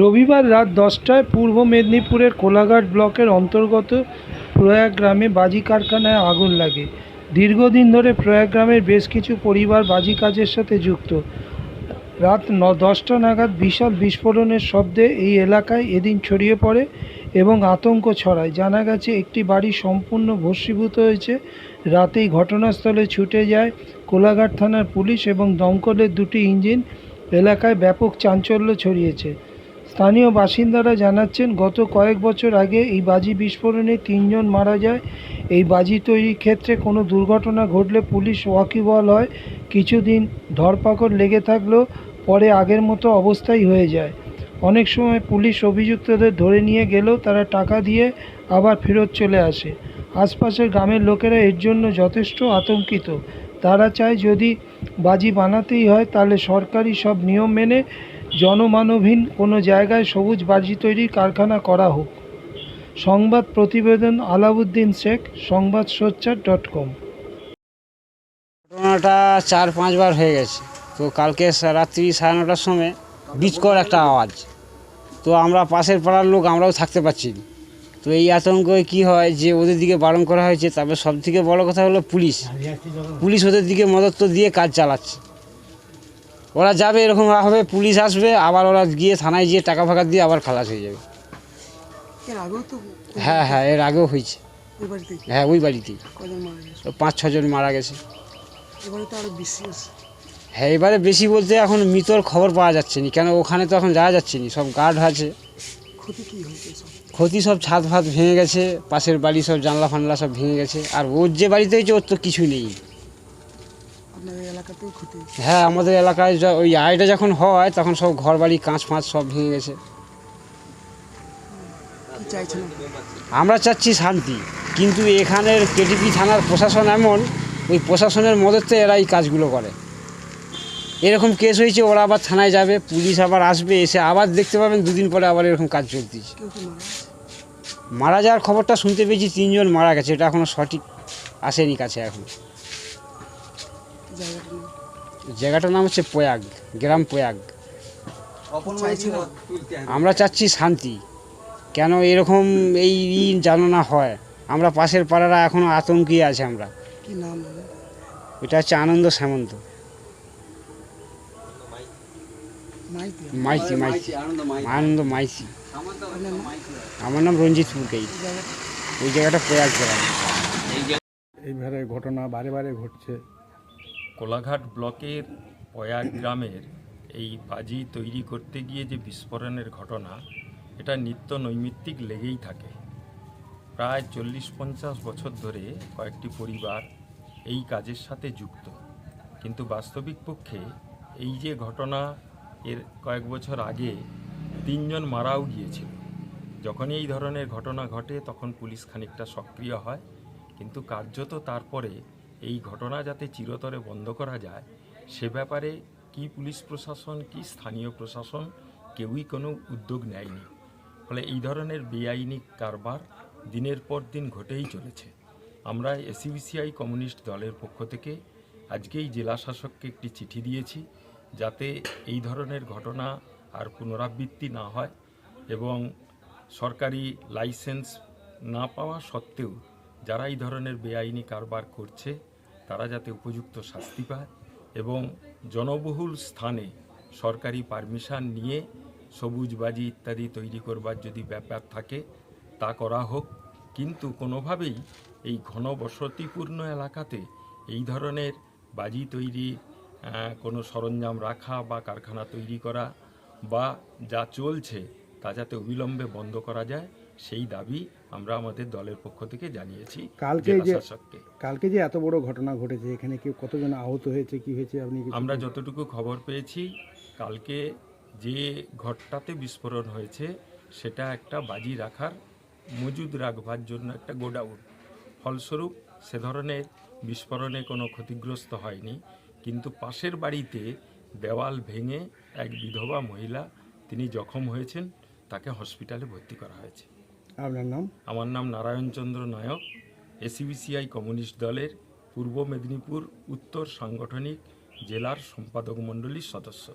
রবিবার রাত দশটায় পূর্ব মেদিনীপুরের কোলাঘাট ব্লকের অন্তর্গত প্রয়াগ গ্রামে বাজি কারখানায় আগুন লাগে। দীর্ঘদিন ধরে প্রয়াগ গ্রামের বেশ কিছু পরিবার বাজি কাজের সাথে যুক্ত। রাত ন, দশটা নাগাদ বিশাল বিস্ফোরণের শব্দে এই এলাকায় এদিন ছড়িয়ে পড়ে এবং আতঙ্ক ছড়ায়। জানা গেছে, একটি বাড়ি সম্পূর্ণ ভস্মীভূত হয়েছে। রাতেই ঘটনাস্থলে ছুটে যায় কোলাঘাট থানার পুলিশ এবং দমকলের দুটি ইঞ্জিন। এলাকায় ব্যাপক চাঞ্চল্য ছড়িয়েছে। স্থানীয় বাসিন্দারা জানাচ্ছেন, গত কয়েক বছর আগে এই বাজি বিস্ফোরণে তিনজন মারা যায়। এই বাজি তৈরির ক্ষেত্রে কোনো দুর্ঘটনা ঘটলে পুলিশ ওয়াকিবহাল হয়। কিছুদিন ধরপাকড় লেগে থাকলেও পরে আগের মতো অবস্থাই হয়ে যায়। অনেক সময় পুলিশ অভিযুক্তদের ধরে নিয়ে গেলেও তারা টাকা দিয়ে আবার ফেরত চলে আসে। আশপাশের গ্রামের লোকেরা এর জন্য যথেষ্ট আতঙ্কিত। তারা চায় যদি বাজি বানাতেই হয়, তাহলে সরকারি সব নিয়ম মেনে জনমানবহীন কোনো জায়গায় সবুজ বাজি তৈরির কারখানা করা হোক। সংবাদ প্রতিবেদন আলাউদ্দিন শেখ, সংবাদ সোচ্চার ডট কম। ঘটনাটা চার পাঁচবার হয়ে গেছে। তো কালকে রাত্রি সাড়ে নটার সময় বিচকর একটা আওয়াজ। তো আমরা পাশের পাড়ার লোক, আমরাও থাকতে পারছি তো এই আতঙ্কে কি হয় যে ওদের দিকে বারণ করা হয়েছে তারপর সব থেকে বড় কথা হলো পুলিশ। পুলিশ ওদের দিকে মদত তো দিয়ে কাজ চালাচ্ছে। ওরা যাবে এরকম হবে পুলিশ আসবে আবার ওরা গিয়ে থানায় গিয়ে টাকা ফাঁকা দিয়ে আবার খালাস হয়ে যাবে। হ্যাঁ হ্যাঁ এর আগেও হয়েছে। হ্যাঁ ওই বাড়িতেই। পাঁচ ছজন মারা গেছে। হ্যাঁ এবারে বেশি বলতে এখন মৃতর খবর পাওয়া যাচ্ছে না। কেন ওখানে তো এখন যাওয়া যাচ্ছে না সব গার্ড আছে। ক্ষতি সব? ছাদ ফাদ ভেঙে গেছে পাশের বাড়ি সব জানলা ফানলা সব ভেঙে গেছে। আর ওর যে বাড়িতে হয়েছে ওর তো কিছু নেই আপনাদের এলাকাতেও ক্ষতি হয়েছে হ্যাঁ আমাদের এলাকায় ওই আইটা যখন হয় তখন সব ঘর বাড়ি কাঁচ ফাঁচ সব ভেঙে গেছে। আমরা চাচ্ছি শান্তি কিন্তু এখানের কেটিপি থানার প্রশাসন এমন ওই প্রশাসনের মদতে এরা এই কাজগুলো করে। এরকম কেস হয়েছে ওরা আবার থানায় যাবে পুলিশ আবার আসবে এসে আবার দেখতে পাবেন দুদিন পরে আবার এরকম কাজ চলতেছে। মারা মারা যাওয়ার খবরটা শুনতে পেয়েছি তিনজন মারা গেছে এটা এখনও সঠিক আসেনি কাছে এখন। জায়গাটার নাম। হচ্ছে প্রয়াগ গ্রাম প্রয়াগ। আমরা চাচ্ছি শান্তি। কেন এরকম এই ই যেন না হয়? আমরা পাশের পাড়ারা এখনও আতঙ্কে আছে আমরা। কি নাম এটা হচ্ছে আনন্দ সামন্ত। মাইতি। মাইতি আনন্দ মাইতি। আমার নাম রঞ্জিত পুরকাই ওই জায়গাটা? প্রয়াগ গ্রাম। এইভাবে ঘটনা বারে বারে ঘটছে। কোলাঘাট ব্লকের পয়াগ গ্রামের এই বাজি তৈরি করতে গিয়ে যে বিস্ফোরণের ঘটনা, এটা নিত্য নৈমিত্তিক লেগেই থাকে। প্রায় চল্লিশ পঞ্চাশ বছর ধরে কয়েকটি পরিবার এই কাজের সাথে যুক্ত। কিন্তু বাস্তবিক পক্ষে এই যে ঘটনা, এর কয়েক বছর আগে তিনজন মারাও গিয়েছিল। যখনই এই ধরনের ঘটনা ঘটে, তখন পুলিশ খানিকটা সক্রিয় হয়। কিন্তু কার্যত তারপরে এই ঘটনা যাতে চিরতরে বন্ধ করা যায়, সে ব্যাপারে কি পুলিশ প্রশাসন, কি স্থানীয় প্রশাসন কেউই কোনো উদ্যোগ নেয়নি। ফলে এই ধরনের বেআইনি কারবার দিনের পর দিন ঘটেই চলেছে। আমরা এসিবিসিআই কমিউনিস্ট দলের পক্ষ থেকে আজকেই জেলা শাসককে একটি চিঠি দিয়েছি, যাতে এই ধরনের ঘটনা আর পুনরাবৃত্তি না হয় এবং সরকারি লাইসেন্স না পাওয়া সত্ত্বেও যারা এই ধরনের বেআইনি কারবার করছে তারা যাতে উপযুক্ত শাস্তি পায় এবং জনবহুল স্থানে সরকারি পারমিশন নিয়ে সবুজ বাজি ইত্যাদি তৈরি করবার যদি ব্যাপার থাকে, তা করা হোক। কিন্তু কোনোভাবেই এই ঘনবসতিপূর্ণ এলাকাতে এই ধরনের বাজি তৈরি কোনো সরঞ্জাম রাখা বা কারখানা তৈরি করা বা যা চলছে তা যাতে অবিলম্বে বন্ধ করা যায়। সেই দাবি আমরা আমাদের দলের পক্ষ থেকে জানিয়েছি কালকে যে- কালকে যে এত বড় ঘটনা ঘটেছে এখানে কেউ কতজন আহত হয়েছে কি হয়েছে আপনি আমরা যতটুকু খবর পেয়েছি কালকে যে ঘরটাতে বিস্ফোরণ হয়েছে সেটা একটা বাজি রাখার মজুদ রাখবার জন্য একটা গোডাউন। ফলস্বরূপ সে ধরনের বিস্ফোরণে কোনো ক্ষতিগ্রস্ত হয়নি কিন্তু পাশের বাড়িতে দেওয়াল ভেঙে এক বিধবা মহিলা তিনি জখম হয়েছেন তাকে হসপিটালে ভর্তি করা হয়েছে। আপনার নাম? আমার নাম নারায়ণচন্দ্র নায়ক, এসিবিসিআই কমিউনিস্ট দলের পূর্ব মেদিনীপুর উত্তর সাংগঠনিক জেলার সম্পাদক মণ্ডলীর সদস্য।